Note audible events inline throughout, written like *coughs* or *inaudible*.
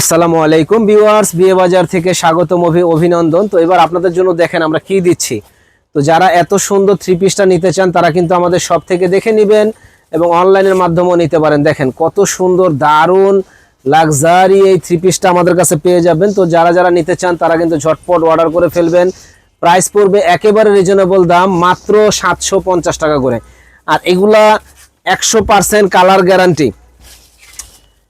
আসসালামু আলাইকুম ভিউয়ার্স, বিয়ে বাজার থেকে স্বাগতম, অভি অভিনন্দন। তো এবার আপনাদের জন্য দেখেন আমরা কি দিচ্ছি। তো যারা এত সুন্দর থ্রি পিসটা নিতে চান, তারা কিন্তু আমাদের সব থেকে দেখে নেবেন এবং অনলাইনের মাধ্যমেও নিতে পারেন। দেখেন কত সুন্দর, দারুণ লাক্সারি এই থ্রি পিসটা আমাদের কাছে পেয়ে যাবেন। তো যারা যারা নিতে চান, তারা কিন্তু ঝটপট অর্ডার করে ফেলবেন। প্রাইস পড়বে একেবারে রিজনেবল দাম, মাত্র সাতশো পঞ্চাশ টাকা করে। আর এগুলা একশো কালার গ্যারান্টি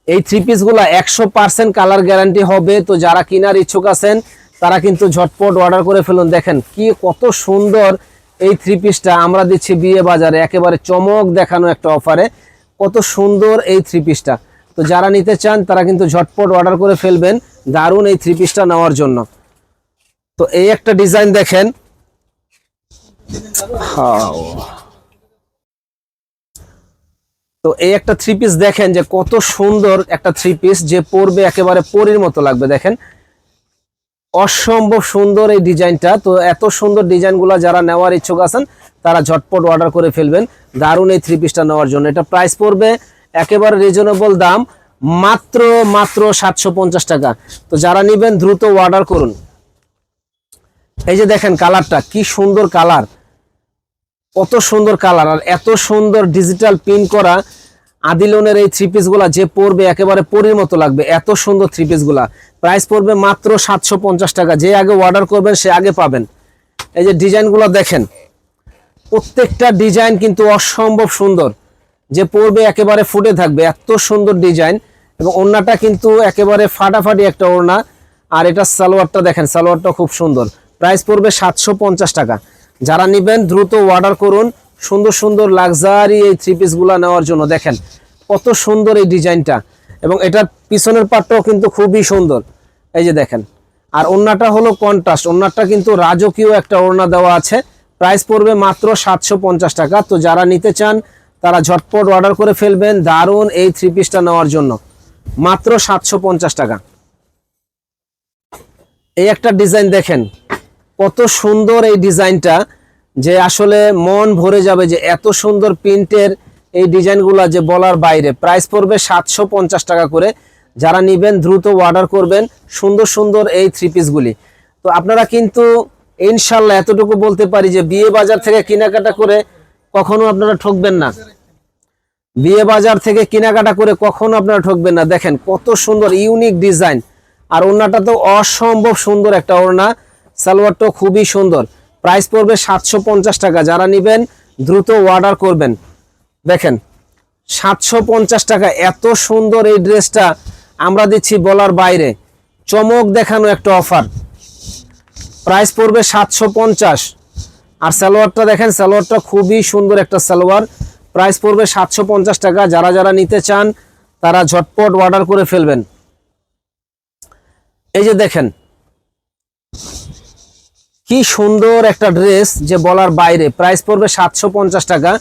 এই থ্রি পিসগুলো একশো পার্সেন্ট কালার গ্যারান্টি হবে। তো যারা কেনার ইচ্ছুক আছেন, তারা কিন্তু ঝটপট অর্ডার করে ফেলুন। দেখেন কি, কত সুন্দর এই থ্রি পিসটা আমরা দিচ্ছি বিয়ে বাজারে, একেবারে চমক দেখানো একটা অফারে কত সুন্দর এই থ্রি পিসটা তো যারা নিতে চান, তারা কিন্তু ঝটপট অর্ডার করে ফেলবেন দারুণ এই থ্রি পিসটা নেওয়ার জন্য। তো এই একটা ডিজাইন দেখেন। হাও। তো এই একটা থ্রি পিস দেখেন যে কত সুন্দর একটা থ্রি পিস যে পরবে একেবারে পরির মতো লাগবে, দেখেন। অসম্ভব সুন্দর এই ডিজাইনটা। তো এত সুন্দর ডিজাইনগুলো যারা নেওয়ার ইচ্ছুক আছেন, তারা ঝটপট অর্ডার করে ফেলবেন। দারুণ এই থ্রি পিসটা নেওয়ার জন্য। এটা প্রাইস পড়বে একেবারে রিজনেবল দাম, মাত্র মাত্র সাতশো পঞ্চাশ টাকা। তো যারা নেবেন, দ্রুত অর্ডার করুন। এই যে দেখেন কালারটা কি সুন্দর কালার কত সুন্দর কালার আর এত সুন্দর ডিজিটাল প্রিন্ট করা। আদিলনের এই থ্রি পিসগুলা যে পরবে একেবারে পরির মতো লাগবে, এত সুন্দর থ্রি পিসগুলা প্রাইস পড়বে মাত্র সাতশো পঞ্চাশ টাকা। যে আগে অর্ডার করবেন, সে আগে পাবেন। এই যে ডিজাইনগুলো দেখেন, প্রত্যেকটা ডিজাইন কিন্তু অসম্ভব সুন্দর। যে পরবে একেবারে ফুটে থাকবে, এত সুন্দর ডিজাইন এবং ওড়নাটা কিন্তু একেবারে ফাটাফাটি একটা ওড়না। আর এটা সালোয়ারটা দেখেন, সালোয়ারটা খুব সুন্দর। প্রাইস পড়বে সাতশো পঞ্চাশ টাকা। যারা নেবেন, দ্রুত অর্ডার করুন। সুন্দর সুন্দর লাক্সারি এই থ্রি পিসগুলো নেওয়ার জন্য দেখেন, কত সুন্দর এই ডিজাইনটা। এবং এটার পিছনের পাটটাও কিন্তু খুবই সুন্দর। এই যে দেখেন, আর ওড়নাটা হলো কন্ট্রাস্ট ওড়নাটা কিন্তু রাজকীয় একটা ওড়না দেওয়া আছে। প্রাইস পড়বে মাত্র সাতশো পঞ্চাশ টাকা। তো যারা নিতে চান, তারা ঝটপট অর্ডার করে ফেলবেন। দারুণ এই থ্রি পিসটা নেওয়ার জন্য। মাত্র সাতশো পঞ্চাশ টাকা। এই একটা ডিজাইন দেখেন, কত সুন্দর এই ডিজাইনটা যে আসলে মন ভরে যাবে যে এত সুন্দর প্রিন্টের এই ডিজাইনগুলো যে বলার বাইরে। প্রাইস পড়বে সাতশো পঞ্চাশ টাকা করে। যারা নেবেন, দ্রুত অর্ডার করবেন সুন্দর সুন্দর এই থ্রি পিসগুলি তো আপনারা কিন্তু ইনশাল্লাহ এতটুকু বলতে পারি যে বিয়ে বাজার থেকে কেনাকাটা করে কখনো আপনারা ঠকবেন না। বিয়ে বাজার থেকে কেনাকাটা করে কখনো আপনারা ঠকবেন না। দেখেন কত সুন্দর ইউনিক ডিজাইন আর ওড়নাটা তো অসম্ভব সুন্দর একটা ওড়না। সালোয়ারটাও খুবই সুন্দর। প্রাইস পড়বে সাতশো পঞ্চাশ টাকা। যারা নেবেন, দ্রুত অর্ডার করবেন। দেখেন, সাতশো পঞ্চাশ টাকা, এত সুন্দর এই ড্রেসটা আমরা দিচ্ছি বলার বাইরে। চমক দেখানো একটা অফার প্রাইস পড়বে সাতশো পঞ্চাশ। আর সালোয়ারটা দেখেন, সালোয়ারটা খুবই সুন্দর একটা সালোয়ার। প্রাইস পড়বে সাতশো পঞ্চাশ টাকা। যারা যারা নিতে চান, তারা ঝটপট অর্ডার করে ফেলবেন। এই যে দেখেন কি সুন্দর একটা ড্রেস যে বলার বাইরে। প্রাইস পড়বে সাতশো পঞ্চাশ টাকা।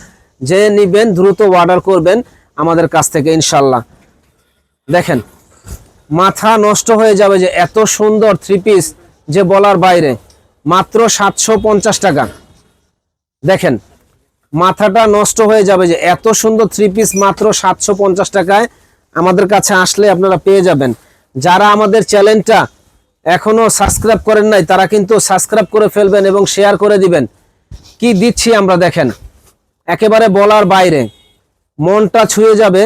যে নিবেন, দ্রুত অর্ডার করবেন আমাদের কাছ থেকে ইনশাল্লাহ। দেখেন, মাথা নষ্ট হয়ে যাবে যে এত সুন্দর থ্রি পিস যে বলার বাইরে। মাত্র সাতশো পঞ্চাশ টাকা। দেখেন, মাথাটা নষ্ট হয়ে যাবে যে এত সুন্দর থ্রি পিস মাত্র সাতশো পঞ্চাশ টাকায় আমাদের কাছে আসলে আপনারা পেয়ে যাবেন। যারা আমাদের চ্যানেলটা এখনও সাবস্ক্রাইব করেন নাই, তারা কিন্তু সাবস্ক্রাইব করে ফেলবেন এবং শেয়ার করে দিবেন। কি দিচ্ছি আমরা দেখেন, একেবারে বলার বাইরে, মনটা ছুঁয়ে যাবে,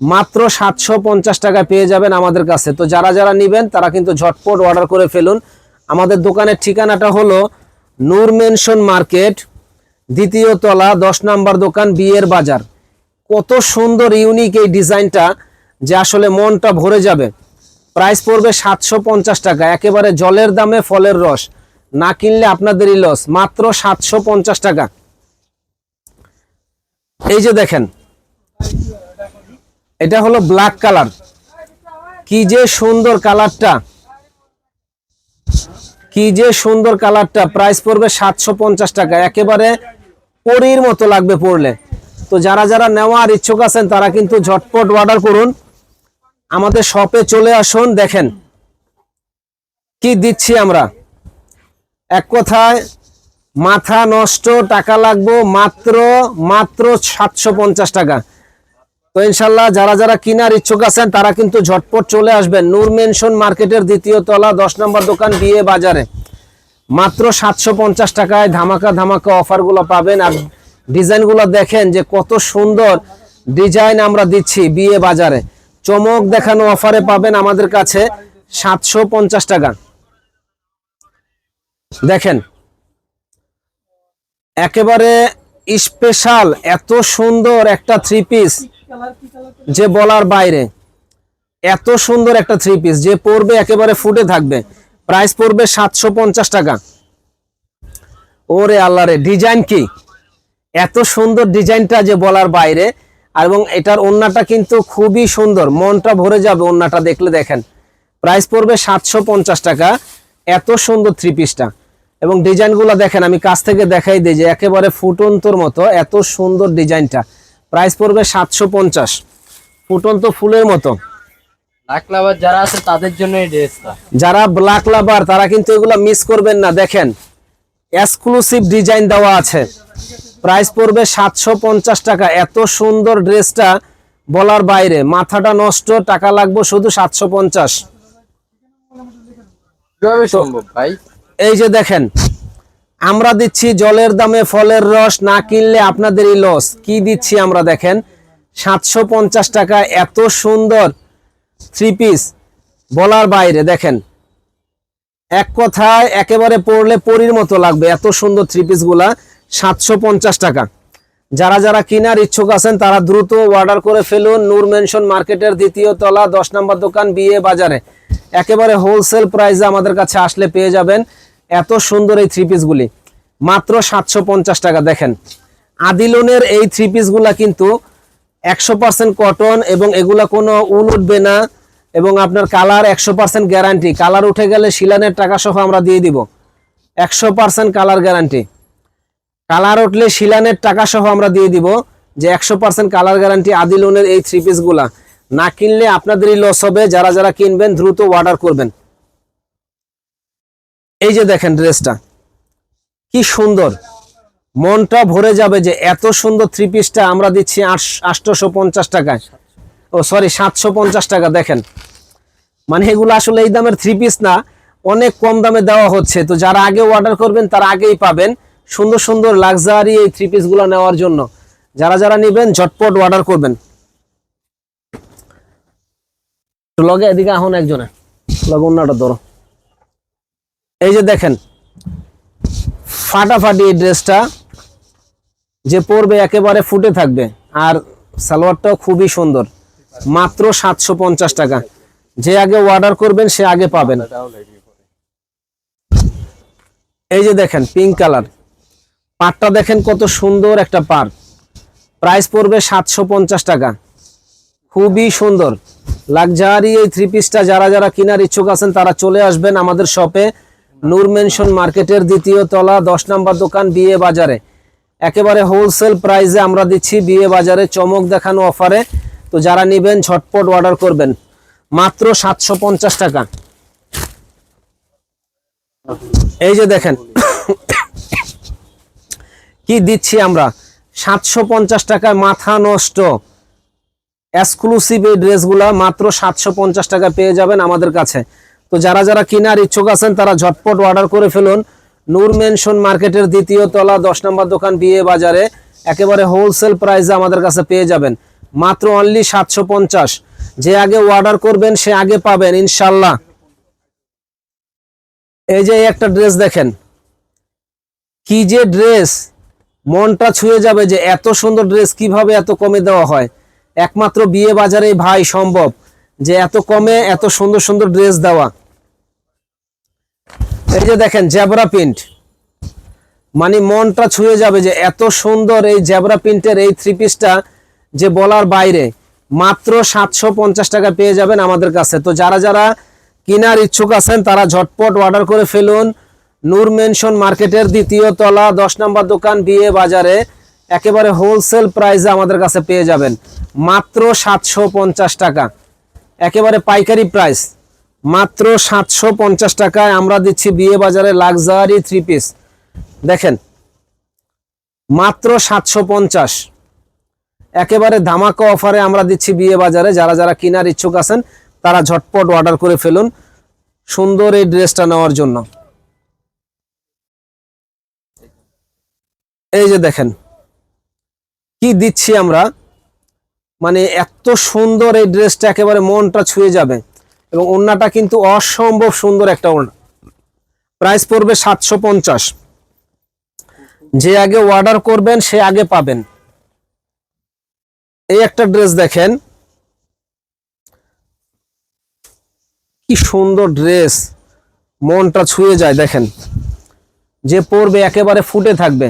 মাত্র সাতশো পঞ্চাশ টাকা পেয়ে যাবেন আমাদের কাছে। তো যারা যারা নেবেন, তারা কিন্তু ঝটপট অর্ডার করে ফেলুন। আমাদের দোকানের ঠিকানাটা হলো নূর মেনশন মার্কেট, দ্বিতীয় তলা, দশ নাম্বার দোকান, বিয়ের বাজার। কত সুন্দর, ইউনিক এই ডিজাইনটা, যে আসলে মনটা ভরে যাবে। প্রাইস পড়বে সাতশো পঞ্চাশ টাকা। একেবারে জলের দামে ফলের রস। না কিনলে আপনাদেরই লস মাত্র সাতশো পঞ্চাশ টাকা। এই যে দেখেন, এটা হলো ব্ল্যাক কালার কি যে সুন্দর কালারটা কি যে সুন্দর কালারটা প্রাইস পড়বে সাতশো পঞ্চাশ টাকা। একেবারে পরির মতো লাগবে পড়লে তো যারা যারা নেওয়ার ইচ্ছুক আছেন, তারা কিন্তু ঝটপট অর্ডার করুন। আমাদের শপে চলে আসুন, দেখেন। কি দিচ্ছি আমরা? এক কথায়, মাথা নষ্ট, টাকা লাগবো, মাত্র মাত্র সাতশো পঞ্চাশ টাকা। তো ইনশাল্লাহ, যারা যারা কিনার ইচ্ছুক আছেন, তারা কিন্তু ঝটপট চলে আসবেন। নূর মেনশন মার্কেটের দ্বিতীয় তলা, দশ নম্বর দোকান, বিয়ে বাজারে। মাত্র সাতশো পঞ্চাশ টাকায় ধামাকা ধামাকা অফারগুলো পাবেন। আর ডিজাইনগুলো দেখেন যে কত সুন্দর ডিজাইন আমরা দিচ্ছি বিয়ে বাজারে। চমক দেখানো অফারে পাবেন আমাদের কাছে সাতশো পঞ্চাশ টাকা দেখেন, একেবারে স্পেশাল, এত সুন্দর একটা থ্রি পিস যে বলার বাইরে। এত সুন্দর একটা থ্রি পিস যে পড়বে একেবারে ফুটে থাকবে। প্রাইস পড়বে সাতশো পঞ্চাশ টাকা ওরে আল্লাহ রে, ডিজাইন কি? এত সুন্দর ডিজাইনটা যে বলার বাইরে আর এবং এটার ওন্নাটা কিন্তু খুবই সুন্দর। মনটা ভরে যাবে ওন্নাটা দেখলে দেখেন। প্রাইস পড়বে সাতশো পঞ্চাশ টাকা। এত সুন্দর থ্রি পিসটা এবং ডিজাইনগুলো দেখেন আমি কাছ থেকে দেখাই দিই যে একেবারে ফুটন্তর মতো এত সুন্দর ডিজাইনটা। প্রাইস পড়বে সাতশো পঞ্চাশ। ফুটন্ত ফুলের মতো। লাখ লাভার যারা আছে তাদের জন্য এই ড্রেসটা যারা ব্ল্যাক লাভার তারা কিন্তু এগুলো মিস করবেন না। দেখেন এক্সক্লুসিভ ডিজাইন দেওয়া আছে। প্রাইস পড়বে সাতশো পঞ্চাশ টাকা। এত সুন্দর ড্রেসটা বলার বাইরে। মাথাটা নষ্ট টাকা লাগবে শুধু সাতশো পঞ্চাশ। এই যে দেখেন আমরা দিচ্ছি জলের দামে ফলের রস না কিনলে আপনাদেরই লস কি দিচ্ছি আমরা দেখেন সাতশো পঞ্চাশ টাকা এত সুন্দর থ্রি পিস বলার বাইরে দেখেন এক কথায় একেবারে পড়লে পরির মতো লাগবে। এত সুন্দর থ্রি পিসগুলা। সাতশো পঞ্চাশ টাকা। যারা যারা কেনার ইচ্ছুক আছেন, তারা দ্রুত অর্ডার করে ফেলুন নূর মেনশন মার্কেটের দ্বিতীয় তলা, দশ নম্বর দোকান, বিয়ে বাজারে। একেবারে হোলসেল প্রাইসে আমাদের কাছে আসলে পেয়ে যাবেন এত সুন্দর এই থ্রি পিসগুলি মাত্র সাতশো পঞ্চাশ টাকা, দেখেন। আদিলনের এই থ্রি পিসগুলা কিন্তু একশো পার্সেন্ট কটন এবং এগুলা কোনো উল উঠবে না এবং আপনার কালার একশো পার্সেন্ট গ্যারান্টি কালার উঠে গেলে শিলানের টাকা সহ আমরা দিয়ে দিব। একশো পার্সেন্ট কালার গ্যারান্টি কালার উঠলে শিলানের টাকা সহ আমরা দিয়ে দিব যে একশো পার্সেন্ট কালার গ্যারান্টি আদি লোনের এই থ্রি পিসগুলা না কিনলে আপনাদেরই লস হবে, যারা যারা কিনবেন দ্রুত অর্ডার করবেন। এই যে দেখেন ড্রেসটা, কি সুন্দর। মনটা ভরে যাবে যে এত সুন্দর থ্রি পিসটা আমরা দিচ্ছি আটশোশো পঞ্চাশ টাকায়। ও সরি সাতশো পঞ্চাশ টাকা, দেখেন। মানে এগুলো আসলে এই দামের থ্রি পিস না, অনেক কম দামে দেওয়া হচ্ছে। তো যারা আগে অর্ডার করবেন, তারা আগেই পাবেন। সুন্দর সুন্দর লাক্সারি এই থ্রি পিসগুলো নেওয়ার জন্য। যারা যারা নেবেন, ঝটপট অর্ডার করবেন। লগে এদিকে আহন একজনে। লগে অন্যটা ধরো। এই যে দেখেন, ফাটাফাটি এই ড্রেসটা যে পরবে একেবারে ফুটে থাকবে, আর সালোয়ারটাও খুবই সুন্দর। মাত্র সাতশো পঞ্চাশ টাকা। যে আগে অর্ডার করবেন, সে আগে পাবেন। এই যে দেখেন পিঙ্ক কালার পাটটা দেখেন কত সুন্দর একটা পার প্রাইস পড়বে সাতশো পঞ্চাশ টাকা। খুবই সুন্দর। লাক্সারি এই থ্রি পিসটা যারা যারা কেনার ইচ্ছুক আছেন, তারা চলে আসবেন আমাদের শপে নূর মেনশন মার্কেটের দ্বিতীয় তলা, দশ নম্বর দোকান, বিয়ে বাজারে। একেবারে হোলসেল প্রাইসে আমরা দিচ্ছি বিয়ে বাজারে, চমক দেখানো অফারে তো যারা নেবেন, ঝটপট অর্ডার করবেন। মাত্র সাতশো পঞ্চাশ টাকা। এই যে দেখেন কি দিচ্ছি আমরা? সাতশো পঞ্চাশ টাকায় মাথা নষ্ট। এক্সক্লুসিভ এই ড্রেসগুলা মাত্র সাতশো পঞ্চাশ টাকা পেয়ে যাবেন আমাদের কাছে। তো যারা যারা কেনার ইচ্ছুক আছেন, তারা ঝটপট অর্ডার করে ফেলুন। নূর মেনশন মার্কেটের দ্বিতীয় তলা, দশ নম্বর দোকান, বিয়ে বাজারে। একেবারে হোলসেল প্রাইসে আমাদের কাছে পেয়ে যাবেন। মাত্র অনলি সাতশো পঞ্চাশ। যে আগে অর্ডার করবেন, সে আগে পাবেন, ইনশাল্লাহ। এই যে একটা ড্রেস দেখেন। কি যে ড্রেস মনটা ছুঁয়ে যাবে যে এত সুন্দর ড্রেস কীভাবে এত কমে দেওয়া হয়। একমাত্র বিয়ে বাজারে ভাই সম্ভব, যে এত কমে এত সুন্দর সুন্দর ড্রেস দেওয়া। এই যে দেখেন জেবরা প্রিন্ট মানে মনটা ছুঁয়ে যাবে যে এত সুন্দর এই জেবরা প্রিন্টের এই থ্রি পিসটা যে বলার বাইরে মাত্র সাতশো পঞ্চাশ টাকা পেয়ে যাবেন আমাদের কাছে। তো যারা যারা কেনার ইচ্ছুক আছেন, তারা ঝটপট অর্ডার করে ফেলুন। নূর মেনশন মার্কেটের দ্বিতীয় তলা, দশ নম্বর দোকান, বিয়ে বাজারে একেবারে হোলসেল প্রাইসে আমাদের কাছে পেয়ে যাবেন। মাত্র সাতশো পঞ্চাশ টাকা। একেবারে পাইকারি প্রাইস মাত্র সাতশো পঞ্চাশ টাকায় আমরা দিচ্ছি বিয়ে বাজারে লাক্সারি থ্রি পিস দেখেন, মাত্র সাতশো পঞ্চাশ। একেবারে ধামাকা অফারে আমরা দিচ্ছি বিয়ে বাজারে। যারা যারা কেনার ইচ্ছুক আছেন, তারা ঝটপট অর্ডার করে ফেলুন। সুন্দর এই ড্রেসটা নেওয়ার জন্য। এই যে দেখেন, কি দিচ্ছি আমরা? মানে এত সুন্দর এই ড্রেসটা একেবারে মনটা ছুঁয়ে যাবে এবং ওড়নাটা কিন্তু অসম্ভব সুন্দর একটা ওড়না। প্রাইস পড়বে সাতশো পঞ্চাশ। যে আগে অর্ডার করবেন, সে আগে পাবেন। এই একটা ড্রেস দেখেন। কি সুন্দর ড্রেস, মনটা ছুঁয়ে যায়, দেখেন। যে পরবে, একেবারে ফুটে থাকবে।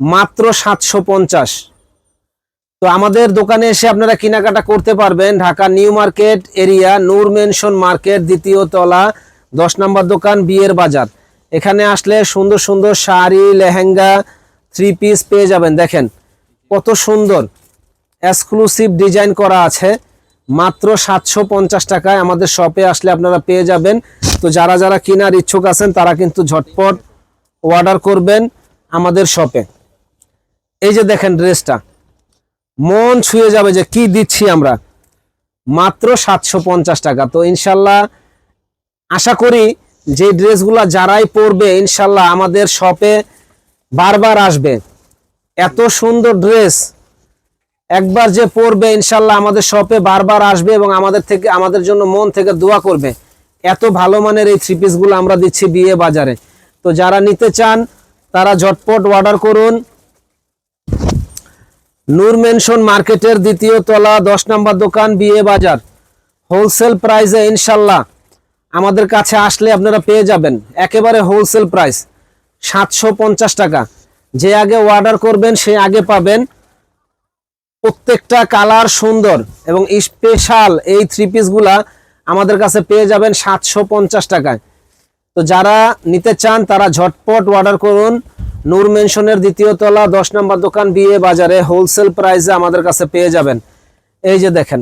মাত্র সাতশো পঞ্চাশ। তো আমাদের দোকানে এসে আপনারা কেনাকাটা করতে পারবেন Dhaka New Market area, Noor Mansion market, দ্বিতীয় তলা, দশ নম্বর দোকান, বিয়ের বাজার। এখানে আসলে সুন্দর সুন্দর শাড়ি, লেহেঙ্গা থ্রি পিস পেয়ে যাবেন। দেখেন কত সুন্দর। এক্সক্লুসিভ ডিজাইন করা আছে। মাত্র সাতশো পঞ্চাশ টাকায় আমাদের শপে আসলে আপনারা পেয়ে যাবেন। তো যারা যারা কেনার ইচ্ছুক আছেন তারা কিন্তু ঝটপট অর্ডার করবেন আমাদের শপে এই যে দেখেন ড্রেসটা, মন ছুঁয়ে যাবে যে কি দিচ্ছি আমরা। মাত্র সাতশো পঞ্চাশ টাকা। তো ইনশাল্লাহ আশা করি যে ড্রেসগুলো যারাই পরবে, ইনশাল্লাহ আমাদের শপে বারবার আসবে। এত সুন্দর ড্রেস। একবার যে পরবে, ইনশাল্লাহ আমাদের শপে বারবার আসবে এবং আমাদের থেকে, আমাদের জন্য মন থেকে দোয়া করবে। এত ভালো মানের এই থ্রি পিসগুলো আমরা দিচ্ছি বিয়ে বাজারে। তো যারা নিতে চান, তারা ঝটপট অর্ডার করুন। নূর মেনশন মার্কেটের দ্বিতীয় তলা, দশ নম্বর দোকান, বিয়ে বাজার। হোলসেল প্রাইসে ইনশাল্লাহ আমাদের কাছে আসলে আপনারা পেয়ে যাবেন। একেবারে হোলসেল প্রাইস, সাতশো পঞ্চাশ টাকা। যে আগে অর্ডার করবেন, সে আগে পাবেন। প্রত্যেকটা কালার সুন্দর এবং স্পেশাল এই থ্রি পিসগুলা আমাদের কাছে পেয়ে যাবেন সাতশো পঞ্চাশ টাকায়। তো যারা নিতে চান, তারা ঝটপট অর্ডার করুন। নূর মেনশনের দ্বিতীয় তলা, দশ নম্বর দোকান, বিয়ে বাজারে হোলসেল প্রাইসে আমাদের কাছে পেয়ে যাবেন। এই যে দেখেন,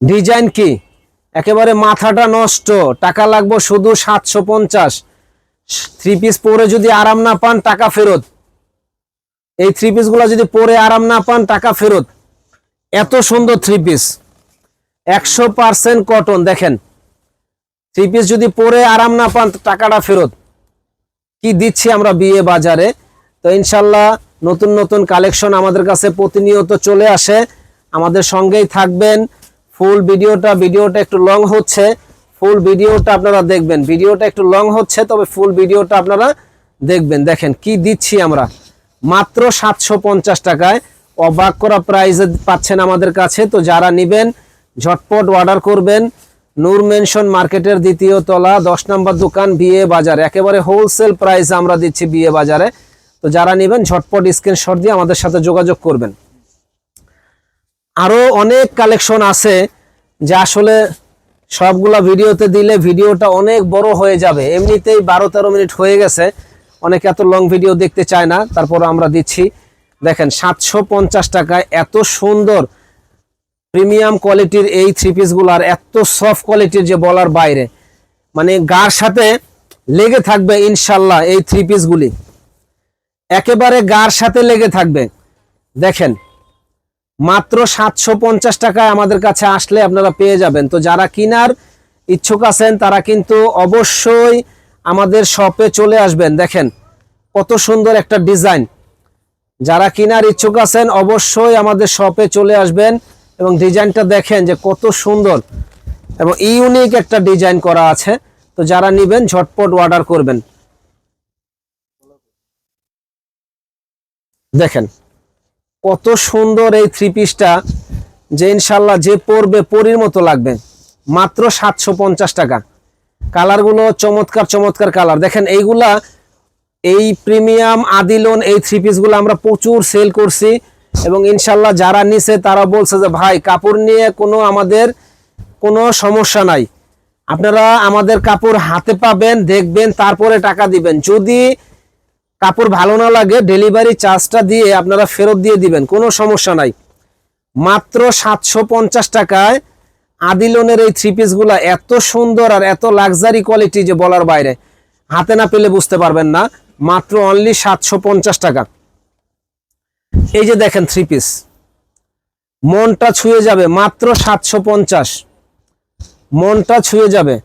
ডিজাইন কি? একেবারে মাথাটা নষ্ট, টাকা লাগবে শুধু সাতশো পঞ্চাশ। থ্রি পিস পরে যদি আরাম না পান, টাকা ফেরত। এই থ্রি পিসগুলা যদি পরে আরাম না পান, টাকা ফেরত। এত সুন্দর থ্রি পিস। একশো পার্সেন্ট কটন দেখেন। থ্রি পিস যদি পরে আরাম না পান, টাকাটা ফেরত। কি দিচ্ছি আমরা বিয়ে বাজারে? তো ইনশাল্লাহ নতুন নতুন কালেকশন আমাদের কাছে প্রতিনিয়ত চলে আসে। আমাদের সঙ্গেই থাকবেন। ফুল ভিডিওটা ভিডিওটা একটু লং হচ্ছে। ফুল ভিডিওটা আপনারা দেখবেন। ভিডিওটা একটু লং হচ্ছে, তবে ফুল ভিডিওটা আপনারা দেখবেন। দেখেন কি দিচ্ছি আমরা। মাত্র সাতশো পঞ্চাশ টাকায় অবাক করা প্রাইজে পাচ্ছেন আমাদের কাছে। তো যারা নেবেন, ঝটপট অর্ডার করবেন। নূর মেনশন মার্কেটের দ্বিতীয় তলা, দশ নম্বর দোকান, বিয়ে বাজার। একেবারে হোলসেল প্রাইস আমরা দিচ্ছি বিয়ে বাজারে। তো যারা নেবেন, ঝটপট স্ক্রিনশট দিয়ে আমাদের সাথে যোগাযোগ করবেন। আরও অনেক কালেকশন আছে যে আসলে সবগুলা ভিডিওতে দিলে ভিডিওটা অনেক বড় হয়ে যাবে। এমনিতেই বারো তেরো মিনিট হয়ে গেছে। অনেকে এত লং ভিডিও দেখতে চায় না। তারপর আমরা দিচ্ছি। দেখেন, সাতশো পঞ্চাশ টাকায় এত সুন্দর প্রিমিয়াম কোয়ালিটির এই থ্রি পিসগুলো আর এত সফট কোয়ালিটির যে বলার বাইরে মানে গার সাথে লেগে থাকবে ইনশাল্লাহ এই থ্রি পিসগুলি একেবারে গার সাথে লেগে থাকবে। দেখেন, মাত্র সাতশো পঞ্চাশ টাকায় আমাদের কাছে আসলে আপনারা পেয়ে যাবেন। তো যারা কিনার ইচ্ছুক আছেন, তারা কিন্তু অবশ্যই আমাদের শপে চলে আসবেন। দেখেন, কত সুন্দর একটা ডিজাইন। যারা কিনার ইচ্ছুক আছেন, অবশ্যই আমাদের শপে চলে আসবেন। এবং ডিজাইনটা দেখেন যে কত সুন্দর এবং ইউনিক একটা ডিজাইন করা আছে। তো যারা নেবেন, ঝটপট অর্ডার করবেন। দেখেন কত সুন্দর এই থ্রি পিসটা যে ইনশাল্লাহ যে পরবে, পরির মতো লাগবে। মাত্র সাতশো পঞ্চাশ টাকা। কালারগুলো চমৎকার চমৎকার কালার। দেখেন এইগুলা এই প্রিমিয়াম আদিলন এই থ্রি পিসগুলো আমরা প্রচুর সেল করছি। এবং ইনশাল্লাহ যারা নিছে তারা বলছে যে, ভাই, কাপড় নিয়ে কোনো আমাদের কোনো সমস্যা নাই। আপনারা আমাদের কাপড় হাতে পাবেন, দেখবেন, তারপরে টাকা দিবেন। যদি কাপড় ভালো না লাগে, ডেলিভারি চার্জটা দিয়ে আপনারা ফেরত দিয়ে দিবেন, কোনো সমস্যা নাই। মাত্র সাতশো পঞ্চাশ টাকায় আদিলনের এই থ্রি পিসগুলা এত সুন্দর আর এত লাক্সারি কোয়ালিটি যে বলার বাইরে, হাতে না পেলে বুঝতে পারবেন না। মাত্র অনলি সাতশো পঞ্চাশ টাকা। এই যে দেখেন থ্রি পিস মনটা ছুঁয়ে যাবে মাত্র সাতশো পঞ্চাশ। মনটা ছুঁয়ে যাবে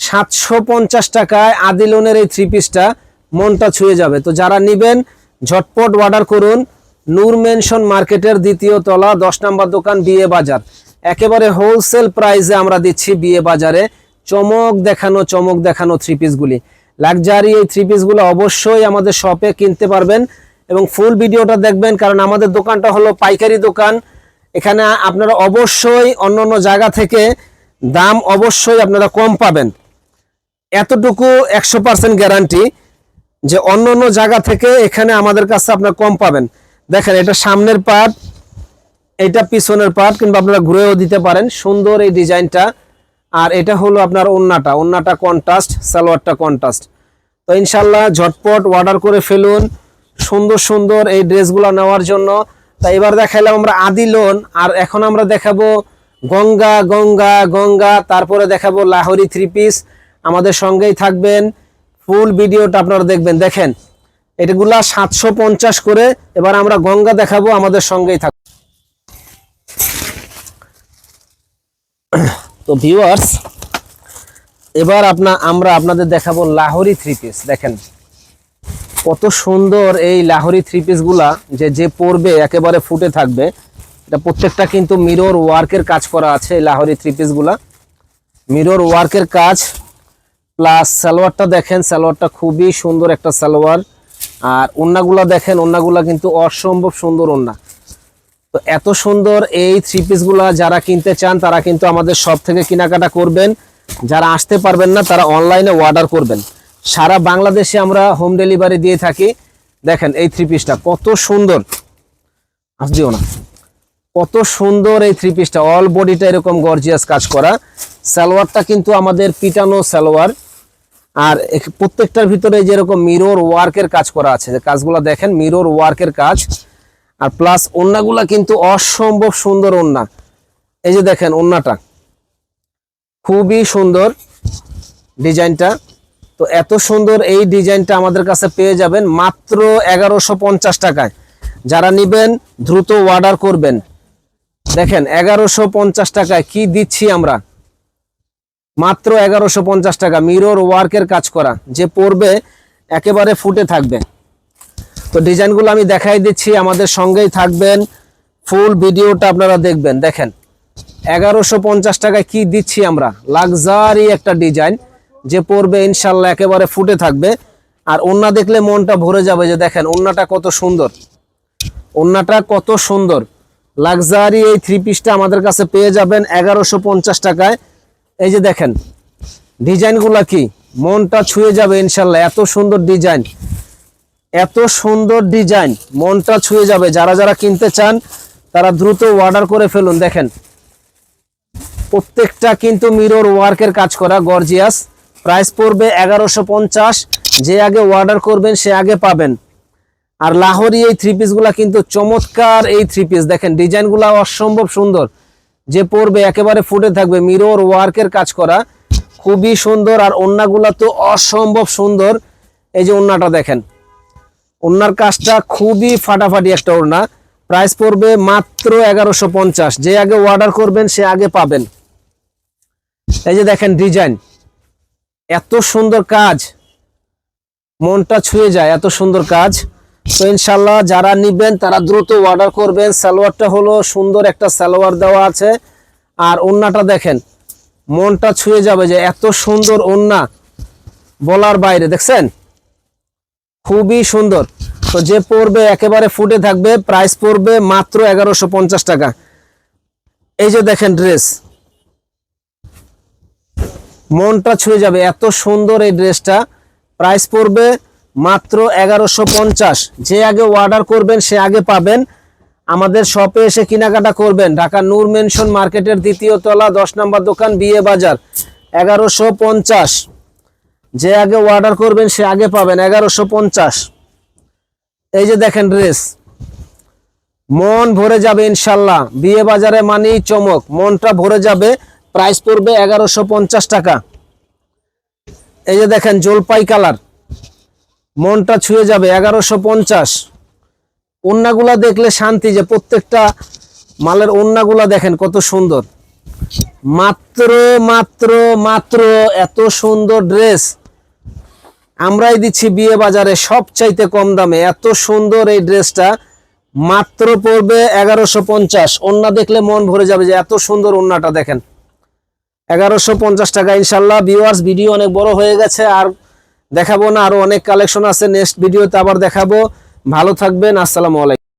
সাতশো পঞ্চাশ টাকায় আদিলনের এই থ্রি পিসটা মনটা ছুঁয়ে যাবে। তো যারা নিবেন, ঝটপট অর্ডার করুন। নূর মেনশন মার্কেটের দ্বিতীয় তলা, দশ নম্বর দোকান, বিয়ে বাজার। একেবারে হোলসেল প্রাইসে আমরা দিচ্ছি বিয়ে বাজারে। চমক দেখানো চমক দেখানো থ্রি পিসগুলি লাক্সারি এই থ্রি পিসগুলো অবশ্যই আমাদের শপে কিনতে পারবেন। এবং ফুল ভিডিওটা দেখবেন, কারণ আমাদের দোকানটা হলো পাইকারি দোকান। এখানে আপনারা অবশ্যই অন্য অন্য জায়গা থেকে দাম অবশ্যই আপনারা কম পাবেন। এতটুকু একশো পার্সেন্ট গ্যারান্টি যে অন্য অন্য জায়গা থেকে এখানে আমাদের কাছে আপনার কম পাবেন। দেখেন, এটা সামনের পার্ট এটা পিছনের পার্ট কিংবা আপনারা ঘুরেও দিতে পারেন। সুন্দর এই ডিজাইনটা। আর এটা হলো আপনার ওন্নাটা। ওন্নাটা কন্ট্রাস্ট সালোয়ারটা কন্ট্রাস্ট তো ইনশাল্লাহ ঝটপট অর্ডার করে ফেলুন। সুন্দর সুন্দর এই ড্রেসগুলো নেওয়ার জন্য। তা এবার দেখাইলাম আমরা আদি লোন, আর এখন আমরা দেখাবো গঙ্গা গঙ্গা গঙ্গা, তারপরে দেখাবো লাহোরি থ্রি পিস আমাদের সঙ্গেই থাকবেন ফুল ভিডিওটা আপনারা দেখবেন। দেখেন এটাগুলা সাতশো পঞ্চাশ করে, এবার আমরা গঙ্গা দেখাবো, আমাদের সঙ্গেই থাক *coughs* তো ভিউয়ার্স এবার আপনা আমরা আপনাদের দেখাবো লাহোরি থ্রি পিস দেখেন কত সুন্দর এই লাহোরি থ্রি পিসগুলা যে যে পরবে, একেবারে ফুটে থাকবে। এটা প্রত্যেকটা কিন্তু মিরর ওয়ার্কের কাজ করা আছে এই লাহোরি থ্রি পিসগুলা। মিরর ওয়ার্কের কাজ প্লাস সালোয়ারটা দেখেন, সালোয়ারটা খুবই সুন্দর একটা সালোয়ার। আর ওন্নাগুলা দেখেন, ওন্নাগুলা কিন্তু অসম্ভব সুন্দর ওন্না। তো এত সুন্দর এই থ্রি পিসগুলা যারা কিনতে চান, তারা কিন্তু আমাদের সব থেকে কেনাকাটা করবেন। যারা আসতে পারবেন না, তারা অনলাইনে অর্ডার করবেন। সারা বাংলাদেশে আমরা হোম ডেলিভারি দিয়ে থাকি। দেখেন এই থ্রি পিসটা কত সুন্দর। আসছিও না। কত সুন্দর এই থ্রি পিসটা অল বডিটা এরকম গর্জিয়াস কাজ করা। সালোয়ারটা কিন্তু আমাদের পিটানো সালোয়ার। আর প্রত্যেকটার ভিতরে যেরকম মিরর ওয়ার্কের কাজ করা আছে। যে কাজগুলো দেখেন মিরর ওয়ার্কের কাজ। আর প্লাস ওন্নাগুলা কিন্তু অসম্ভব সুন্দর ওন্না। এই যে দেখেন ওন্নাটা। খুবই সুন্দর ডিজাইনটা। তো এত সুন্দর এই ডিজাইনটা আমাদের কাছে পেয়ে যাবেন মাত্র এগারোশো পঞ্চাশ টাকায়। যারা নিবেন, দ্রুত অর্ডার করবেন। দেখেন, এগারোশো পঞ্চাশ টাকায় কি দিচ্ছি আমরা? মাত্র এগারোশো পঞ্চাশ টাকা মিরর ওয়ার্কের কাজ করা, যে পরবে, একেবারে ফুটে থাকবে। তো ডিজাইনগুলো আমি দেখাই দিচ্ছি, আমাদের সঙ্গেই থাকবেন। ফুল ভিডিওটা আপনারা দেখবেন। দেখেন, এগারোশো পঞ্চাশ টাকায় কি দিচ্ছি আমরা? লাক্সারি একটা ডিজাইন। যে পরবে ইনশাল্লাহ একেবারে ফুটে থাকবে। আর ওন্না দেখলে মনটা ভরে যাবে যে দেখেন, ওন্নাটা কত সুন্দর। ওন্নাটা কত সুন্দর। লাক্সারি এই থ্রি পিসটা আমাদের কাছে পেয়ে যাবেন এগারোশো পঞ্চাশ টাকায়। এই যে দেখেন, ডিজাইনগুলা কি? মনটা ছুঁয়ে যাবে ইনশাল্লাহ, এত সুন্দর ডিজাইন। এত সুন্দর ডিজাইন, মনটা ছুঁয়ে যাবে। যারা যারা কিনতে চান, তারা দ্রুত অর্ডার করে ফেলুন। দেখেন, প্রত্যেকটা কিন্তু মিরর ওয়ার্কের কাজ করা গর্জিয়াস প্রাইস পড়বে এগারোশো পঞ্চাশ। যে আগে অর্ডার করবেন, সে আগে পাবেন। আর লাহোরি এই থ্রি পিসগুলা কিন্তু চমৎকার এই থ্রি পিস দেখেন ডিজাইনগুলা অসম্ভব সুন্দর। যে পরবে, একেবারে ফুটে থাকবে। মিরর ওয়ার্কের কাজ করা। খুবই সুন্দর। আর ওন্নাগুলা তো অসম্ভব সুন্দর। এই যে ওন্নাটা দেখেন। ওনার কাজটা খুবই ফাটাফাটি একটা ওড়না। প্রাইস পড়বে মাত্র এগারোশো পঞ্চাশ। যে আগে অর্ডার করবেন, সে আগে পাবেন। এই যে দেখেন ডিজাইন এত সুন্দর কাজ। মনটা ছুঁয়ে যায় এত সুন্দর কাজ। তো ইনশাল্লাহ যারা নিবেন, তারা দ্রুত অর্ডার করবেন। সালোয়ারটা হলো সুন্দর একটা সালোয়ার দেওয়া আছে। আর ওন্নাটা দেখেন, মনটা ছুঁয়ে যাবে যে এত সুন্দর ওন্না। বলার বাইরে, দেখছেন? খুবই সুন্দর। তো যে পড়বে একেবারে ফুটে থাকবে প্রাইস পড়বে মাত্র এগারোশো টাকা। এই যে দেখেন ড্রেস মনটা ছুঁয়ে যাবে। এত সুন্দর এই ড্রেসটা। প্রাইস পড়বে মাত্র এগারোশো পঞ্চাশ। যে আগে অর্ডার করবেন, সে আগে পাবেন। আমাদের শপে এসে কেনাকাটা করবেন। ঢাকা নূর মেনশন মার্কেটের দ্বিতীয় তলা, দশ নম্বর দোকান, বিয়ে বাজার। এগারোশো পঞ্চাশ। যে আগে অর্ডার করবেন, সে আগে পাবেন। এগারোশো পঞ্চাশ। এই যে দেখেন ড্রেস মন ভরে যাবে ইনশাল্লাহ। বিয়ে বাজারে মানেই চমক। মনটা ভরে যাবে। প্রাইস পড়বে এগারোশো পঞ্চাশ টাকা। এই যে দেখেন, জলপাই কালার। মনটা ছুঁয়ে যাবে এগারোশো পঞ্চাশ। অন্যগুলা দেখলে শান্তি যে প্রত্যেকটা মালের ওন্নাগুলা দেখেন কত সুন্দর। মাত্র মাত্র মাত্র এত সুন্দর ড্রেস। আমরাই দিচ্ছি বিয়ে বাজারে সব চাইতে কম দামে। এত সুন্দর এই ড্রেসটা। মাত্র পড়বে এগারোশো পঞ্চাশ। ওন্না দেখলে মন ভরে যাবে যে এত সুন্দর ওন্নাটা দেখেন। এগারোশো পঞ্চাশ টাকা, ইনশাল্লাহ ভিউয়ার্স ভিডিও অনেক বড় হয়ে গেছে, আর দেখাবো না আরও অনেক কালেকশন আছে নেক্সট ভিডিওতে আবার দেখাবো। ভালো থাকবেন, আসসালামু আলাইকুম।